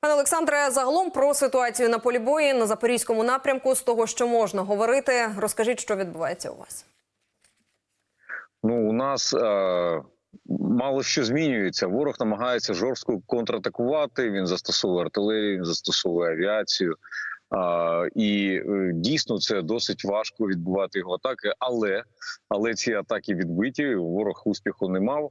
Пане Олександре, загалом про ситуацію на полі бою на запорізькому напрямку з того, що можна говорити, розкажіть, що відбувається у вас. Ну, у нас е, мало що змінюється. Ворог намагається жорстко контратакувати. Він застосовує артилерію, він застосовує авіацію. А, і е, дійсно це досить важко відбувати його атаки, але але ці атаки відбиті. Ворог успіху не мав.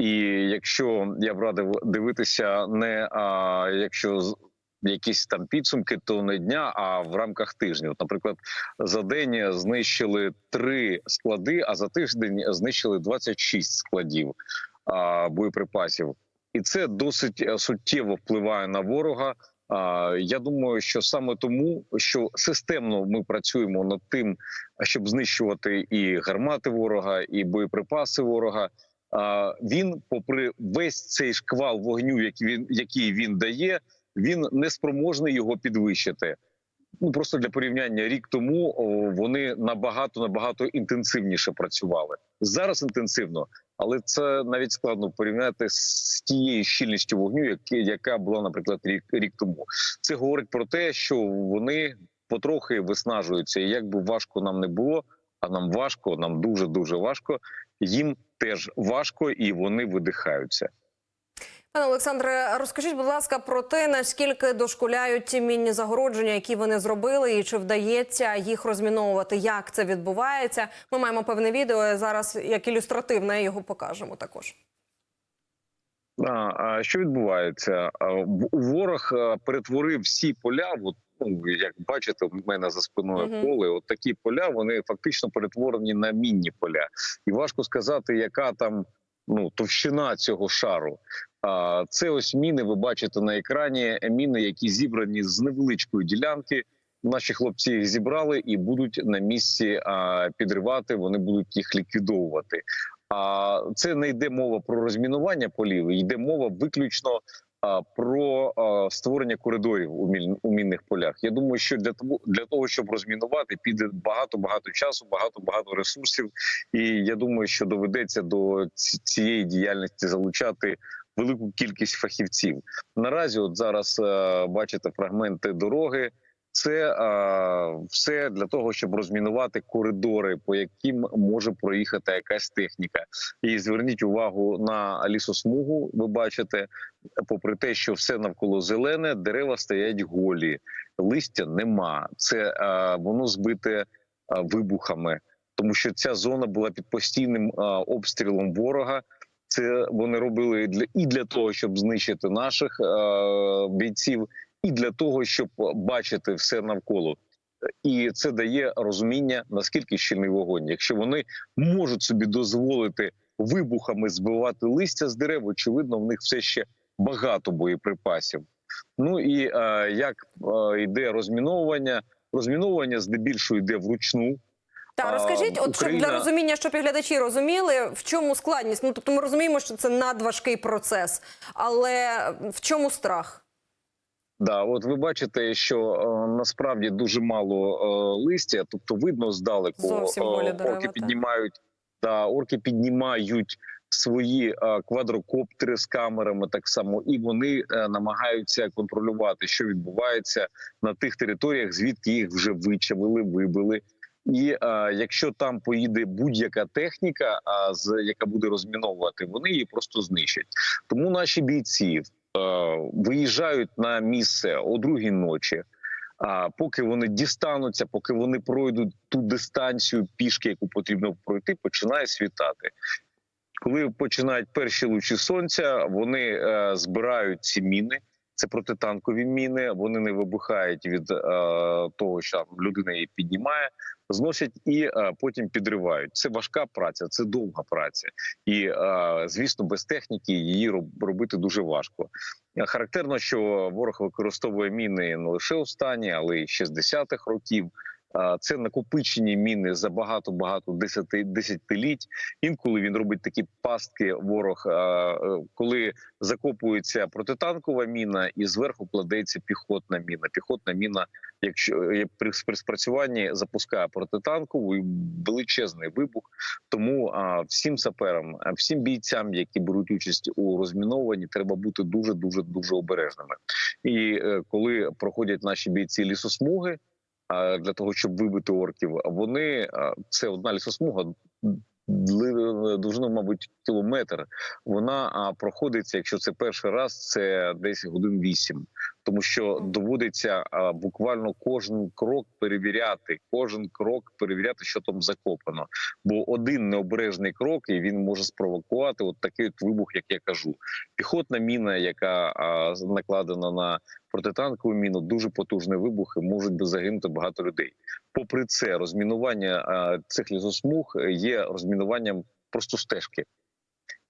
І якщо я б радив дивитися, не а якщо якісь там підсумки, то не дня, а в рамках тижня. От, наприклад, за день знищили три склади, а за тиждень знищили 26 складів а, боєприпасів, і це досить е, суттєво впливає на ворога. Я думаю, що саме тому, що системно ми працюємо над тим, щоб знищувати і гармати ворога, і боєприпаси ворога. Він, попри весь цей шквал вогню, який він який він дає, він не спроможний його підвищити. Ну просто для порівняння рік тому вони набагато набагато інтенсивніше працювали зараз. Інтенсивно, але це навіть складно порівняти з тією щільністю вогню, яка була, наприклад, рік рік тому. Це говорить про те, що вони потрохи виснажуються. І як би важко нам не було, а нам важко, нам дуже дуже важко. Їм теж важко, і вони видихаються. Пане Олександре, розкажіть, будь ласка, про те, наскільки дошкуляють ті мінні загородження, які вони зробили, і чи вдається їх розміновувати, як це відбувається. Ми маємо певне відео зараз, як ілюстративне, його покажемо також. А, а що відбувається? Ворог перетворив всі поля. От, ну, як бачите, в мене за спиною Мгм. поле. От такі поля вони фактично перетворені на мінні поля, і важко сказати, яка там ну товщина цього шару. А це ось міни. Ви бачите на екрані міни, які зібрані з невеличкої ділянки. Наші хлопці їх зібрали і будуть на місці а, підривати. Вони будуть їх ліквідовувати. А це не йде мова про розмінування полів, йде мова виключно про створення коридорів у мінних полях. Я думаю, що для того для того, щоб розмінувати, піде багато багато часу, багато багато ресурсів. І я думаю, що доведеться до цієї діяльності залучати велику кількість фахівців. Наразі, от зараз е, бачите фрагменти дороги. Це е, все для того, щоб розмінувати коридори, по яким може проїхати якась техніка. І зверніть увагу на лісосмугу. Ви бачите, попри те, що все навколо зелене, дерева стоять голі, листя нема. Це е, воно збите е, вибухами, тому що ця зона була під постійним е, обстрілом ворога. Це вони робили для і для того, щоб знищити наших е, бійців, і для того, щоб бачити все навколо. І це дає розуміння наскільки щільний вогонь. Якщо вони можуть собі дозволити вибухами збивати листя з дерев, очевидно, в них все ще багато боєприпасів. Ну і е, як е, йде розміновування? Розміновування здебільшого йде вручну. Та розкажіть, от щоб Україна- для розуміння, щоб і глядачі розуміли, в чому складність. Ну тобто, ми розуміємо, що це надважкий процес, але в чому страх? Да, от ви бачите, що е, насправді дуже мало е, листя, тобто видно здалеку Зовсім е, дерева, орки піднімають да, орки піднімають свої е, квадрокоптери з камерами, так само, і вони е, намагаються контролювати, що відбувається на тих територіях, звідки їх вже вичавили, вибили. І е, якщо там поїде будь-яка техніка, а з яка буде розміновувати, вони її просто знищать. Тому наші бійці виїжджають на місце о другій ночі. А поки вони дістануться, поки вони пройдуть ту дистанцію пішки, яку потрібно пройти, починає світати. Коли починають перші лучі сонця, вони е, збирають ці міни. Це протитанкові міни. Вони не вибухають від е, того, що людина її піднімає, зносять і е, потім підривають. Це важка праця, це довга праця, і е, звісно, без техніки її робити дуже важко. Характерно, що ворог використовує міни не лише у стані, але й 60-х років. Це накопичені міни за багато багато десяти десятиліть. Інколи він робить такі пастки. Ворог, е, коли закопується протитанкова міна, і зверху кладеться піхотна міна. Піхотна міна, якщо е, при, спрацюванні запускає протитанкову і величезний вибух. Тому всім саперам, а, всім бійцям, які беруть участь у розмінованні, треба бути дуже дуже дуже обережними. І е, коли проходять наші бійці лісосмуги для того, щоб вибити орків, вони це одна лісосмуга. Довжиною, мабуть, кілометр. Вона проходиться, якщо це перший раз, це десь годин вісім, тому що доводиться буквально кожен крок перевіряти, кожен крок перевіряти, що там закопано. Бо один необережний крок і він може спровокувати от такий от вибух, як я кажу. Піхотна міна, яка накладена на протитанкову міну, дуже потужний вибух і можуть би загинути багато людей. Попри це, розмінування цих лісосмуг є розмінуванням просто стежки,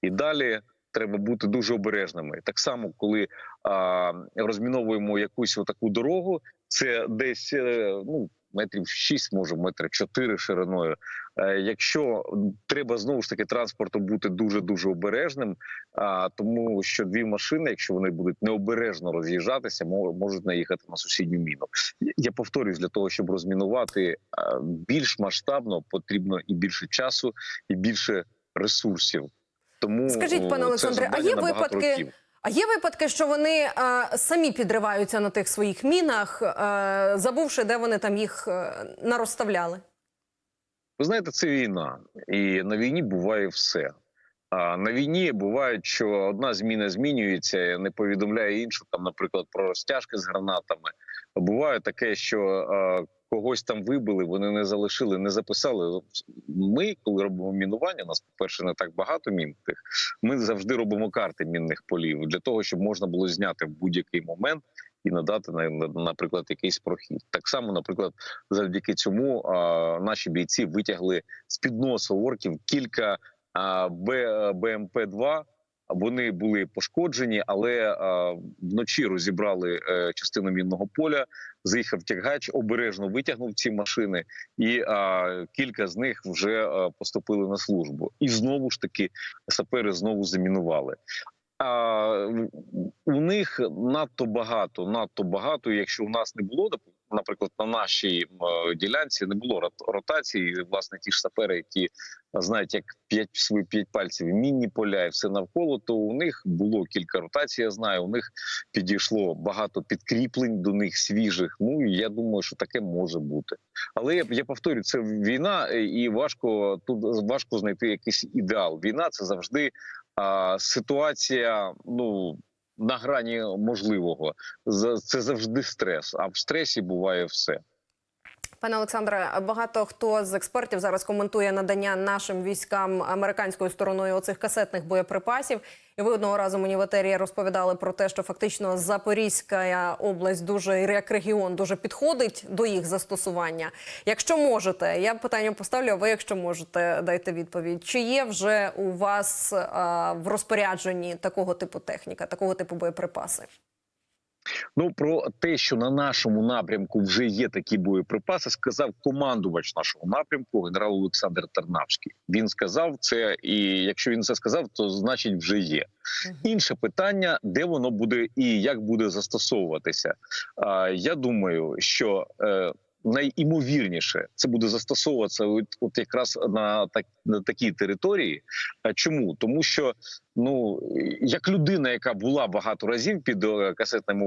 і далі. Треба бути дуже обережними. Так само, коли а, розміновуємо якусь таку дорогу, це десь е, ну метрів 6, може метрів 4 шириною. Е, Якщо треба знову ж таки транспорту бути дуже дуже обережним, а тому що дві машини, якщо вони будуть необережно роз'їжджатися, мо- можуть наїхати на сусідню міну. Я повторюсь, для того, щоб розмінувати більш масштабно, потрібно і більше часу, і більше ресурсів. Тому Скажіть, пане Олександре, а є випадки, років. А є випадки, що вони е, самі підриваються на тих своїх мінах, е, забувши, де вони там їх е, нарозставляли? Ви знаєте, це війна, і на війні буває все. А на війні буває, що одна зміна змінюється, не повідомляє іншу, там, наприклад, про розтяжки з гранатами. Буває таке, що е, когось там вибили, вони не залишили, не записали. Ми, коли робимо мінування, у нас по перше не так багато мін тих. Ми завжди робимо карти мінних полів для того, щоб можна було зняти в будь-який момент і надати на, на- наприклад, якийсь прохід. Так само, наприклад, завдяки цьому а, наші бійці витягли з під носу орків кілька а, Б, БМП 2 Вони були пошкоджені, але вночі розібрали е, частину мінного поля. Заїхав тягач, обережно витягнув ці машини, і а, кілька з них вже поступили на службу. І знову ж таки сапери знову замінували. А, у них надто багато, надто багато. Якщо у нас не було, доп- наприклад, на нашій ділянці не було рот- ротації, власне, ті ж сапери, які знають, як п'ять свої п'ять пальців, мінні поля і все навколо, то у них було кілька ротацій. Я знаю, у них підійшло багато підкріплень до них свіжих. Ну і я думаю, що таке може бути. Але я, я повторю, це війна, е, і важко тут важко знайти якийсь ідеал. Війна це завжди а, ситуація. Ну на грані можливого. Це завжди стрес. А в стресі буває все. Пане Олександре, багато хто з експертів зараз коментує надання нашим військам американською стороною оцих касетних боєприпасів. І ви одного разу мені в етері розповідали про те, що фактично Запорізька область дуже як регіон дуже підходить до їх застосування. Якщо можете, я питання поставлю. а Ви, якщо можете, дайте відповідь. Чи є вже у вас а, в розпорядженні такого типу техніка, такого типу боєприпаси? Ну про те, що на нашому напрямку вже є такі боєприпаси, сказав командувач нашого напрямку, генерал Олександр Тарнавський. Він сказав це, і якщо він це сказав, то значить вже є. Інше питання, де воно буде і як буде застосовуватися. А, я думаю, що е, найімовірніше це буде застосовуватися от, от якраз на, так, на такій території. Чому? Тому що ну як людина, яка була багато разів під касетними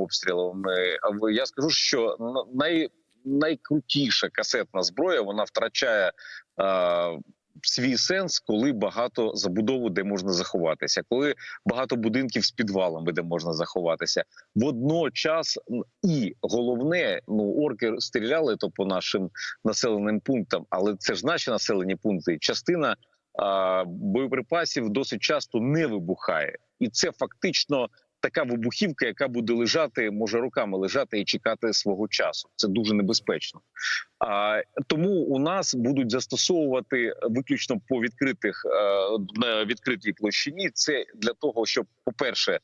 е, а ви- я скажу, що на- най, найкрутіша касетна зброя вона втрачає. Свій сенс, коли багато забудови, де можна заховатися, коли багато будинків з підвалами, де можна заховатися. Водночас і головне, ну орки стріляли то по нашим населеним пунктам, але це ж наші населені пункти. Частина а, боєприпасів досить часто не вибухає, і це фактично така вибухівка, яка буде лежати, може роками лежати і чекати свого часу. Це дуже небезпечно. А, тому у нас будуть застосовувати виключно по відкритих е, на відкритій площині. Це для того, щоб, по-перше, а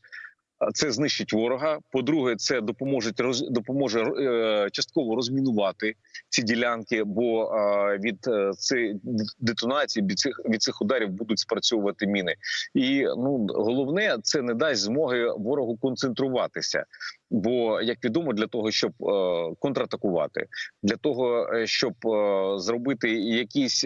це знищить ворога. По-друге, це допоможе допоможе е, частково розмінувати ці ділянки, бо від е, цих детонацій від цих від цих ударів будуть спрацьовувати міни. І ну головне, це не дасть змоги ворогу концентруватися. Бо, як відомо, для того, щоб е, контратакувати, для того, е, щоб е, зробити якісь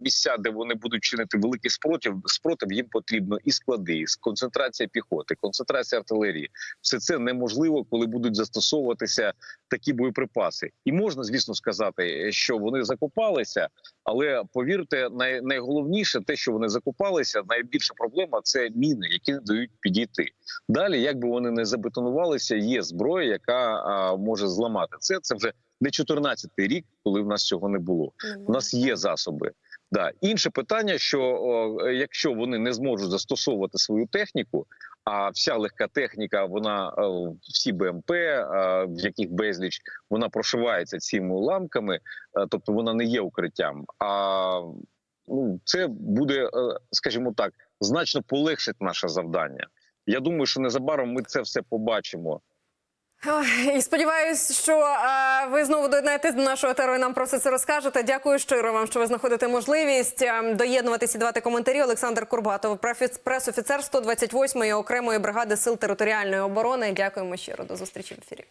місця, де вони будуть чинити великий спротив, спротив їм потрібно і склади, і концентрація піхоти, концентрація артилерії. Все це неможливо, коли будуть застосовуватися такі боєприпаси. І можна, звісно, сказати, що вони закопалися, але повірте, най, найголовніше те, що вони закопалися, найбільша проблема це міни, які не дають підійти. Далі, як би вони не забетонувалися, є зброя, яка а, може зламати це. Це вже не 14-й рік, коли в нас цього не було. У нас є засоби. Да. Інше питання, що о, якщо вони не зможуть застосовувати свою техніку, а вся легка техніка, вона е, всі БМП, е, в яких безліч, вона прошивається цими уламками, е, тобто вона не є укриттям. А ну це буде, скажімо так, значно полегшить наше завдання. Я думаю, що незабаром ми це все побачимо. І сподіваюсь, що а, ви знову доєднаєтесь до нашого етеру і нам про все це розкажете. Дякую щиро вам, що ви знаходите можливість а, доєднуватися і давати коментарі. Олександр Курбатов, пресофіцер 128-ї окремої бригади сил територіальної оборони. Дякуємо щиро. До зустрічі в ефірі.